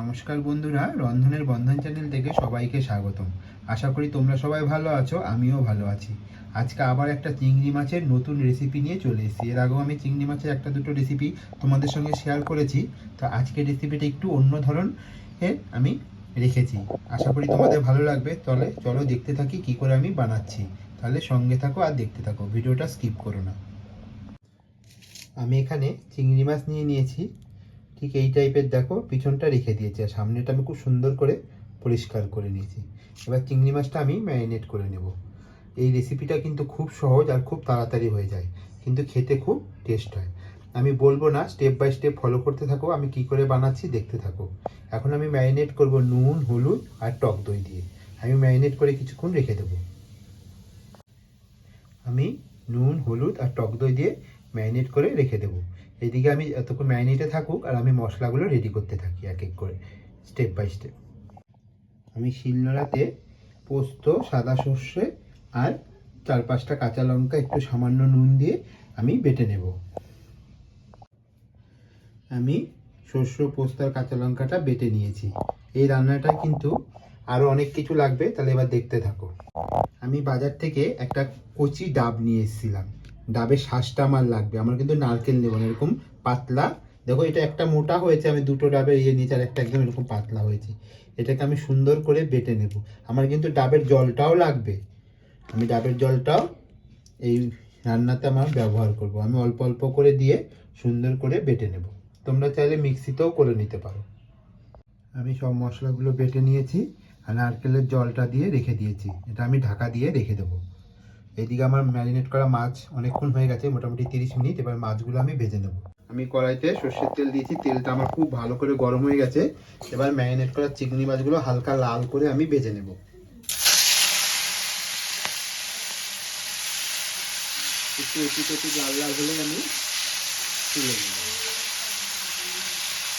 নমস্কার বন্ধুরা, রন্ধনের বন্ধন চ্যানেল থেকে সবাইকে স্বাগতম। আশা করি তোমরা সবাই ভালো আছো, আমিও ভালো আছি। আজকে আবার একটা চিংড়ি মাছের নতুন রেসিপি নিয়ে চলে এসেছি। এর আগেও আমি চিংড়ি মাছের একটা দুটো রেসিপি তোমাদের সঙ্গে শেয়ার করেছি। তো আজকের রেসিপিটা একটু অন্য ধরন এর আমি রেখেছি। আশা করি তোমাদের ভালো লাগবে। তাহলে চলো দেখতে থাকি কি করে আমি বানাচ্ছি। তাহলে সঙ্গে থাকো আর দেখতে থাকো। ভিডিওটা স্কিপ করো না। আমি এখানে চিংড়ি মাছ নিয়ে নিয়েছি। ঠিক এই টাইপের দেখো, পিছনটা রেখে দিয়েছি আর সামনেটা আমি খুব সুন্দর করে পরিষ্কার করে নিয়েছি। এবার চিংড়ি মাছটা আমি ম্যারিনেট করে নেব। এই রেসিপিটা কিন্তু খুব সহজ আর খুব তাড়াতাড়ি হয়ে যায়, কিন্তু খেতে খুব টেস্ট হয়। আমি বলব না স্টেপ বাই স্টেপ ফলো করতে থাকো, আমি কি করে বানাচ্ছি দেখতে থাকো। এখন আমি ম্যারিনেট করব নুন, হলুদ আর টক দই দিয়ে। আমি ম্যারিনেট করে কিছুক্ষণ রেখে দেবো। আমি নুন, হলুদ আর টক দই দিয়ে ম্যারিনেট করে রেখে দেবো। এদিকে আমি এতক্ষণ ম্যারিনেটে থাকুক আর আমি মশলাগুলো রেডি করতে থাকি এক এক করে স্টেপ বাই স্টেপ আমি শিলনোড়াতে পোস্ত, সাদা সর্ষে আর চার পাঁচটা কাঁচা লঙ্কা একটু সামান্য নুন দিয়ে আমি বেটে নেব। আমি শস্য পোস্ত আর কাঁচা লঙ্কাটা বেটে নিয়েছি। এই রান্নাটা কিন্তু আরও অনেক কিছু লাগবে, তাহলে এবার দেখতে থাকো। আমি বাজার থেকে একটা কচি ডাব নিয়ে এসেছিলাম। ডাবের শ্বাসটা আমার লাগবে। আমার কিন্তু নারকেল নেব না, এরকম পাতলা। দেখো, এটা একটা মোটা হয়েছে, আমি দুটো ডাবের ইয়ে নিয়েছি, আর একটা একদম এরকম পাতলা হয়েছে। এটাকে আমি সুন্দর করে বেটে নেব। আমার কিন্তু ডাবের জলটাও লাগবে। আমি ডাবের জলটাও এই রান্নাতে আমার ব্যবহার করব। আমি অল্প অল্প করে দিয়ে সুন্দর করে বেটে নেব। তোমরা চাইলে মিক্সিতেও করে নিতে পারো। আমি সব মশলাগুলো বেটে নিয়েছি, আর নারকেলের জলটা দিয়ে রেখে দিয়েছি। এটা আমি ঢাকা দিয়ে রেখে দেবো। এদিকে আমার ম্যারিনেট করা মাছ অনেকক্ষণ হয়ে গেছে, মোটামুটি তিরিশ মিনিট। এবার মাছগুলো আমি ভেজে নেব। আমি কড়াইতে সর্ষের তেল দিয়েছি, তেলটা আমার খুব ভালো করে গরম হয়ে গেছে। এবার ম্যারিনেট করা চিংড়ি মাছগুলো হালকা লাল করে আমি ভেজে নেব। একটু এপিট এপিট লাল লাল হলে আমি তুলে নেব।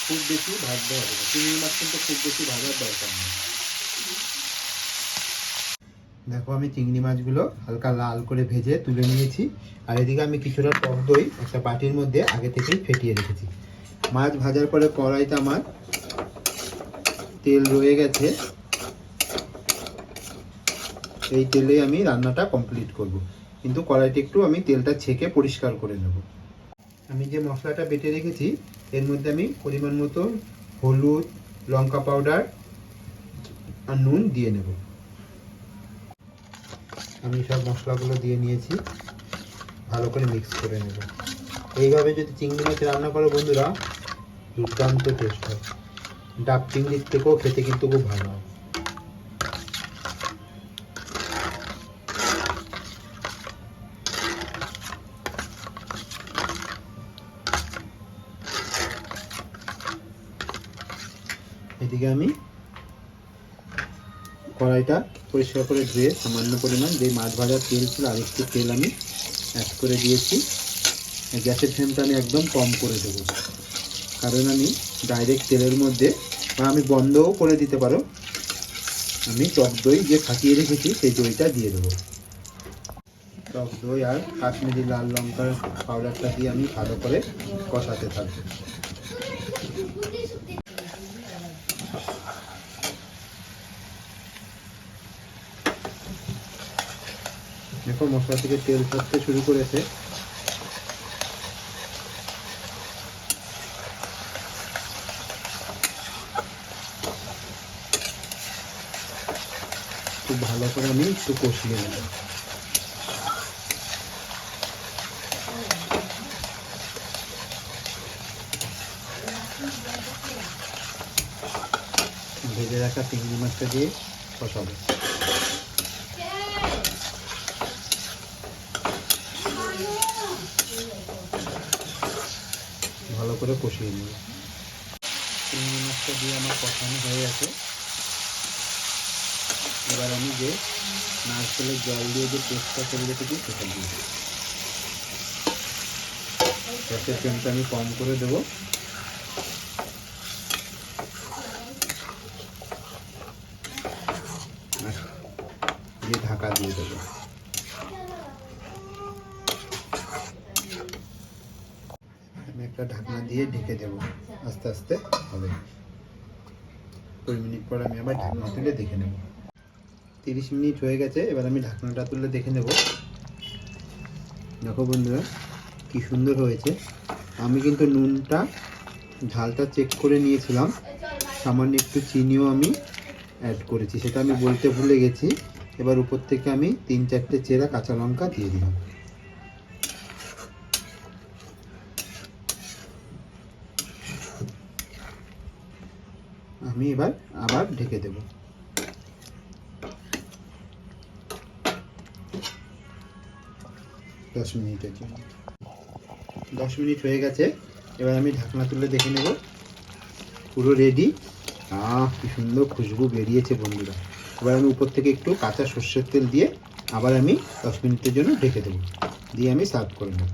খুব বেশি ভাজতে হবে চিংড়ি মাছ কিন্তু খুব বেশি ভাজার দরকার নেই। দেখো আমি চিংড়ি মাছগুলো হালকা লাল করে ভেজে তুলে নিয়েছি। আর এদিকে আমি কিছুটা টক দই একটা বাটির মধ্যে আগে থেকেই ফেটিয়ে রেখেছি। মাছ ভাজার পরে কড়াইতে আমার তেল রয়ে গেছে। এই তেলে আমি রান্নাটা কমপ্লিট করব। কিন্তু কড়াইতে একটু আমি তেলটা ছেঁকে পরিষ্কার করে নেব। আমি যে মশলাটা বেটে রেখেছি, এর মধ্যে আমি পরিমাণ মতো হলুদ, লঙ্কা পাউডার আর নুন দিয়ে নেব। আমি সব মশলাগুলো দিয়ে নিয়েছি। ভালো করে মিক্স করে নেব। এইভাবে যদি চিংড়ি মাছ রান্না করো বন্ধুরা, দুর্দান্ত টেস্ট হয়। ডাব চিংড়ির থেকেও খেতে কিন্তু খুব ভালো হয়। এদিকে আমি কড়াইটা পরিষ্কার করে ধুয়ে সামান্য পরিমাণ যে মাছ ভাজার তেল ছিল, আরেকটু তেল আমি অ্যাড করে দিয়েছি। গ্যাসের ফ্লেমটা আমি একদম কম করে দেবো। কারণ আমি ডাইরেক্ট তেলের মধ্যে বা আমি বন্ধও করে দিতে পারো। আমি টক দই যে ফাটিয়ে রেখেছি, সেই দইটা দিয়ে দেবো। টক দই আর কাশ্মীরি লাল লঙ্কার পাউডারটা দিয়ে আমি ভালো করে কষাতে থাকব। দেখো মশলা থেকে তেল ছাড়তে শুরু করেছে। খুব ভালো করে আমি একটু কষিয়ে নেব। ভেজে রাখা চিংড়ি মাছটা দিয়ে কষাবো ভালো করে কষিয়ে নিই। চিংড়ি মাছটা দিয়ে আমার কষানো হয়ে গেছে। এবার আমি যে নারকেলের জল দিয়ে যে পেস্টটা করে রেখেছি, সেটা দিয়ে দেবো। গ্যাসের ফ্লেমটা আমি কম করে দেবো। ঢাকা দিয়ে দেবো আমি একটা ঢাকনা দিয়ে ঢেকে দেবো। আস্তে আস্তে হবে। কুড়ি মিনিট পর আমি আবার ঢাকনা তুলে দেখে নেব। তিরিশ মিনিট হয়ে গেছে, এবার আমি ঢাকনাটা তুলে দেখে নেব। দেখো বন্ধুরা, কি সুন্দর হয়েছে। আমি কিন্তু নুনটা, ঝালটা চেক করে নিয়েছিলাম। সামান্য একটু চিনিও আমি অ্যাড করেছি, সেটা আমি বলতে ভুলে গেছি। এবার উপর থেকে আমি তিন চারটে চেরা কাঁচা লঙ্কা দিয়ে দিলাম। আমি এবার আবার ঢেকে দেব। দশ মিনিটের জন্য দশ মিনিট হয়ে গেছে। এবার আমি ঢাকনা তুলে দেখে নেব। পুরো রেডি আহ, কি সুন্দর খুশবু বেরিয়েছে বন্ধুরা। এবার আমি উপর থেকে একটু কাঁচা সর্ষের তেল দিয়ে আবার আমি দশ মিনিটের জন্য ঢেকে দেবো। দিয়ে আমি সার্ভ করে নেব।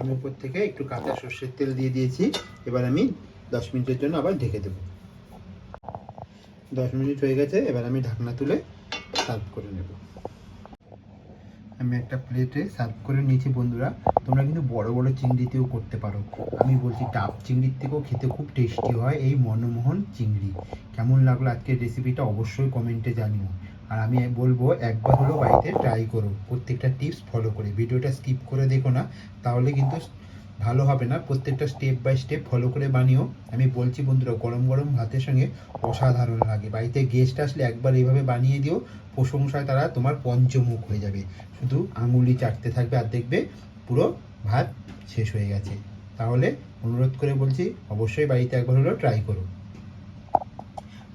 আমি উপর থেকে একটু কাঁচা সর্ষের তেল দিয়ে দিয়েছি। এবার আমি দশ মিনিটের জন্য আবার ঢেকে দেবো। দশ মিনিট হয়ে গেছে, এবার আমি ঢাকনা তুলে সার্ভ করে নেব। আমি একটা প্লেটে সার্ভ করে নিয়েছি বন্ধুরা, তোমরা কিন্তু বড় বড় চিংড়িতেও করতে পারো। আমি বলছি ডাব চিংড়ির থেকেও খেতে খুব টেস্টি হয় এই মনমোহন চিংড়ি। কেমন লাগল আজকের রেসিপিটা অবশ্যই কমেন্টে জানিও। আর আমি বলব, একবার হলেও বাড়িতে ট্রাই করো। প্রত্যেকটা টিপস ফলো করে। ভিডিওটা স্কিপ করে দেখো না, তাহলে কিন্তু ভালো হবে না, প্রত্যেকটা স্টেপ বাই স্টেপ ফলো করে বানিও। আমি বলছি বন্ধুরা, গরম গরম ভাতের সঙ্গে অসাধারণ লাগে। বাড়িতে গেস্ট আসলে একবার এইভাবে বানিয়ে দিও, প্রশংসায় তারা তোমার পঞ্চমুখ হয়ে যাবে। শুধু আঙুলি চাটতে থাকবে আর দেখবে পুরো ভাত শেষ হয়ে গেছে। তাহলে অনুরোধ করে বলছি, অবশ্যই বাড়িতে একবার হলেও ট্রাই করো।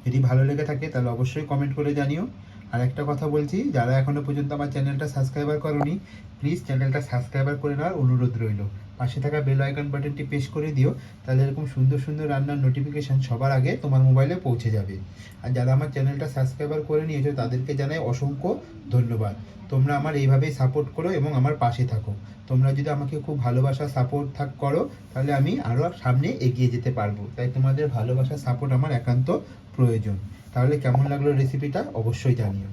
যদি ভালো লেগে থাকে তাহলে অবশ্যই কমেন্ট করে জানিও। আর একটা কথা বলছি, যারা এখনও পর্যন্ত আমার চ্যানেলটা সাবস্ক্রাইবার করনি প্লিজ চ্যানেলটা সাবস্ক্রাইবার করে নেওয়ার অনুরোধ রইল। পাশে থাকা বেল আইকন বাটনটি প্রেস করে দিও, তাহলে এরকম সুন্দর সুন্দর রান্নার নোটিফিকেশন সবার আগে তোমার মোবাইলে পৌঁছে যাবে। আর যারা আমার চ্যানেলটা সাবস্ক্রাইবার করে নিয়েছো, তাদেরকে জানাই অসংখ্য ধন্যবাদ। তোমরা আমার এইভাবেই সাপোর্ট করো এবং আমার পাশে থাকো। তোমরা যদি আমাকে খুব ভালোবাসা সাপোর্ট থাক করো, তাহলে আমি আরও সামনে এগিয়ে যেতে পারব। তাই তোমাদের ভালোবাসা সাপোর্ট আমার একান্ত প্রয়োজন। তাহলে কেমন লাগল রেসিপিটা অবশ্যই জানিও।